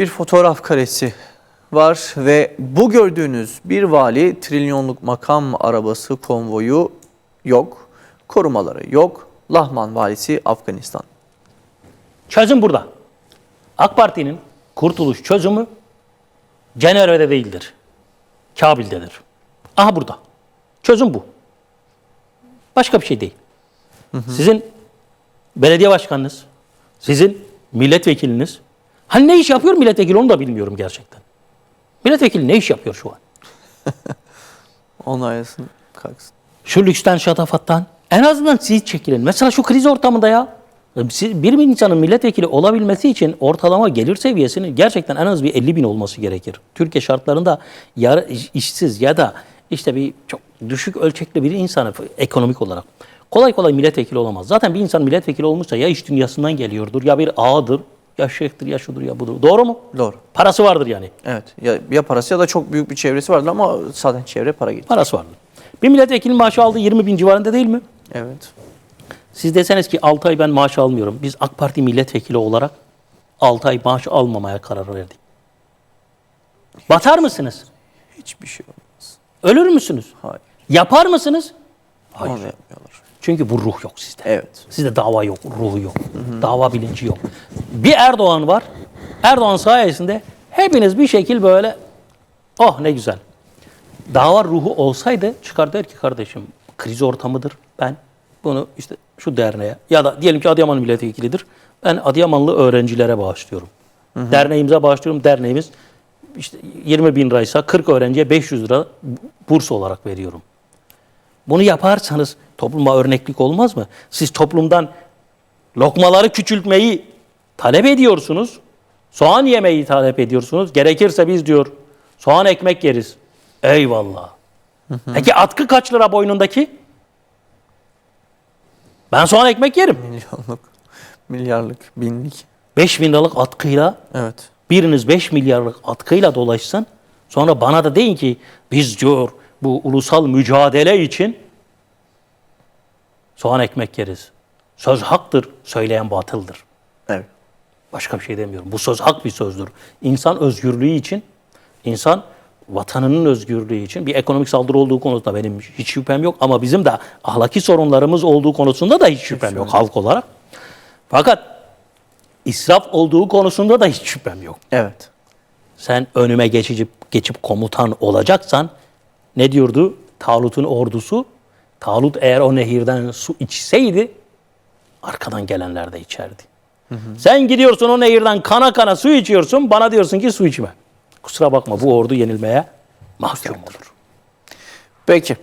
Bir fotoğraf karesi var ve bu gördüğünüz bir vali trilyonluk makam arabası konvoyu yok. Korumaları yok. Lahman valisi Afganistan. Çözüm burada. AK Parti'nin kurtuluş çözümü Cenevre'de değildir. Kabil'dedir. Aha burada. Çözüm bu. Başka bir şey değil. Sizin belediye başkanınız, sizin milletvekiliniz, hani ne iş yapıyor milletvekili onu da bilmiyorum gerçekten. Milletvekili ne iş yapıyor şu an? Onaylasın kalksın. Şu lüksten, şatafattan en azından siz çekilin. Mesela şu kriz ortamında ya. Bir insanın milletvekili olabilmesi için ortalama gelir seviyesinin gerçekten en az bir 50 bin olması gerekir. Türkiye şartlarında yarı iş- işsiz ya da işte bir çok düşük ölçekli bir insanı ekonomik olarak kolay kolay milletvekili olamaz. Zaten bir insan milletvekili olmuşsa ya iş dünyasından geliyordur ya bir ağadır ya şeyhtir ya şudur ya budur. Doğru mu? Doğru. Parası vardır yani. Evet. Ya, ya parası ya da çok büyük bir çevresi vardır ama zaten çevre para getiriyor. Parası vardır. Bir milletvekilinin maaşı aldığı 20 bin civarında değil mi? Evet. Siz deseniz ki 6 ay ben maaş almıyorum. Biz AK Parti milletvekili olarak 6 ay maaş almamaya karar verdik. Batar mısınız? Hiçbir şey olmaz. Ölür müsünüz? Hayır. Yapar mısınız? Hayır. Onu yapmıyorlar. Çünkü bu ruh yok sizde. Evet. Sizde dava yok, ruhu yok. Dava bilinci yok. Bir Erdoğan var. Erdoğan sayesinde hepiniz bir şekil böyle oh ne güzel. Dava ruhu olsaydı çıkar der ki kardeşim kriz ortamıdır. Ben bunu işte şu derneğe ya da diyelim ki Adıyaman milletvekilidir. Ben Adıyamanlı öğrencilere bağışlıyorum. Derneğimize bağışlıyorum. Derneğimiz işte 20 bin liraysa 40 öğrenciye 500 lira burs olarak veriyorum. Bunu yaparsanız topluma örneklik olmaz mı? Siz toplumdan lokmaları küçültmeyi talep ediyorsunuz. Soğan yemeyi talep ediyorsunuz. Gerekirse biz diyor soğan ekmek yeriz. Eyvallah. Peki atkı kaç lira boynundaki? Ben soğan ekmek yerim. Milyonluk, milyarlık, binlik. 5 bin liralık atkıyla Evet. biriniz 5 milyarlık atkıyla dolaşsın. Sonra bana da deyin ki biz diyor bu ulusal mücadele için soğan ekmek yeriz. Söz haktır, söyleyen batıldır. Evet. Başka bir şey demiyorum. Bu söz hak bir sözdür. İnsan özgürlüğü için, insan vatanının özgürlüğü için bir ekonomik saldırı olduğu konusunda benim hiç şüphem yok. Ama bizim de ahlaki sorunlarımız olduğu konusunda da hiç şüphem yok halk olarak. Fakat israf olduğu konusunda da hiç şüphem yok. Evet. Sen önüme geçip, geçip komutan olacaksan ne diyordu Talut'un ordusu? Talut eğer o nehirden su içseydi arkadan gelenler de içerdi. Sen gidiyorsun o nehirden kana kana su içiyorsun bana diyorsun ki su içme. Kusura bakma bu ordu yenilmeye mahkum olur. Peki.